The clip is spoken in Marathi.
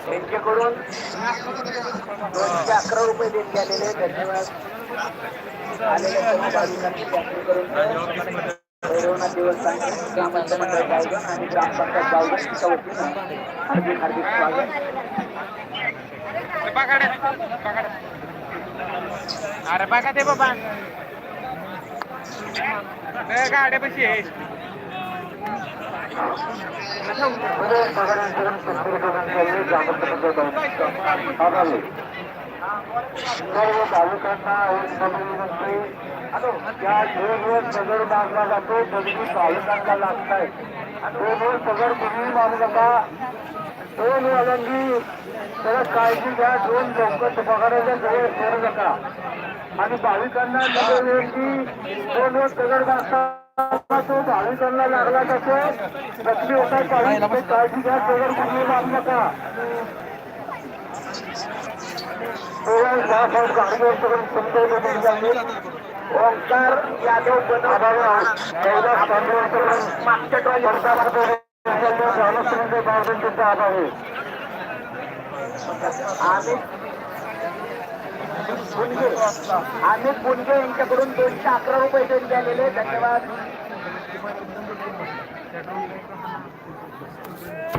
त्यांच्याकडून दोनशे अकरा रुपये देण्यात आलेले आहेत. धन्यवाद आलेल्या भाविकांची करून भैरवनाथ देवस्थान मंडळ गावगण आणि ग्रामपंचायत गावगणच्या वतीनं हार्दिक हार्दिक स्वागत अरे बघा ते बाबा गाड्या कशी आहे सर्व एक विनंती या सगळ मागला जातो तरी भाविकांना लागताय रोज सगळ कुणीही मागू नका हो, ड्रोन वाल्यांनी जरा काळजी घ्या ड्रोन लवकर पगाराच्या जवळ सोडू नका. आणि भाविकांना नवीन विनंती ट्रेनवर दगड मागता तो भाविकांना लागला तसं जखमी होता पाहिजे काळजी घ्या दगड कुठली मागू नका. ओंकार यादव आम्ही पुणगे यांच्याकडून दोनशे अकरा रुपये देऊन झालेले धन्यवाद.